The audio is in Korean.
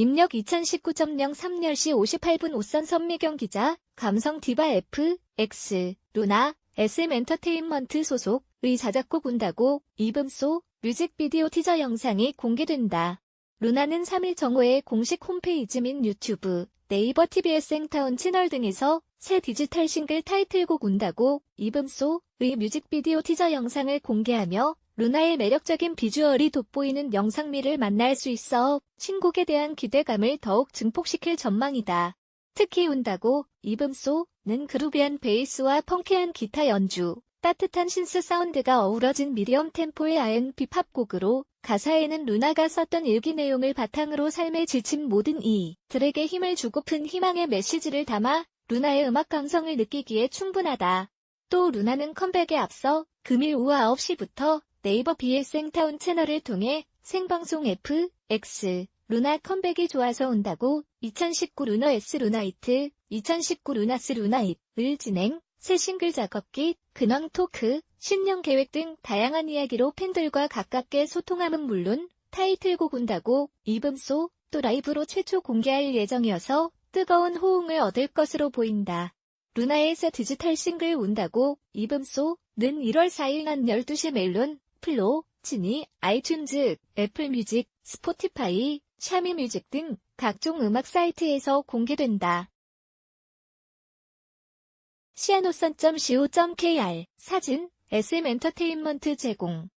입력 2019.0 3시 58분 오선 선미경 기자, 감성 디바 F, X, 루나, SM 엔터테인먼트 소속, 의 자작곡 운다고, 이금소, 뮤직비디오 티저 영상이 공개된다. 루나는 3일 정오에 공식 홈페이지 및 유튜브, 네이버 TV의 생타운 채널 등에서 새 디지털 싱글 타이틀곡 운다고, 이금소의 뮤직비디오 티저 영상을 공개하며 루나의 매력적인 비주얼이 돋보이는 영상미를 만날 수 있어 신곡에 대한 기대감을 더욱 증폭시킬 전망이다. 특히 운다고 이금소는 그루비한 베이스와 펑키한 기타 연주, 따뜻한 신스 사운드가 어우러진 미디엄 템포의 R&B 팝곡으로 가사에는 루나가 썼던 일기 내용을 바탕으로 삶에 지친 모든 이들에게 힘을 주고픈 희망의 메시지를 담아 루나의 음악 감성을 느끼기에 충분하다. 또 루나는 컴백에 앞서 금일 오후 9시부터 네이버 BS생타운 채널을 통해 생방송 F, X, 루나 컴백이 좋아서 온다고 2019 루너 S 루나이트, 2019 루나스 루나잇을 진행, 새 싱글 작업기, 근황 토크, 신년 계획 등 다양한 이야기로 팬들과 가깝게 소통함은 물론 타이틀곡 온다고 이금소 또 라이브로 최초 공개할 예정이어서 뜨거운 호응을 얻을 것으로 보인다. 루나의 새 디지털 싱글 온다고 이금소는 1월 4일 낮 12시 멜론, 플로, 지니, 아이튠즈, 애플뮤직, 스포티파이, 샤미뮤직 등 각종 음악 사이트에서 공개된다. 시아노선.co.kr 사진 SM 엔터테인먼트 제공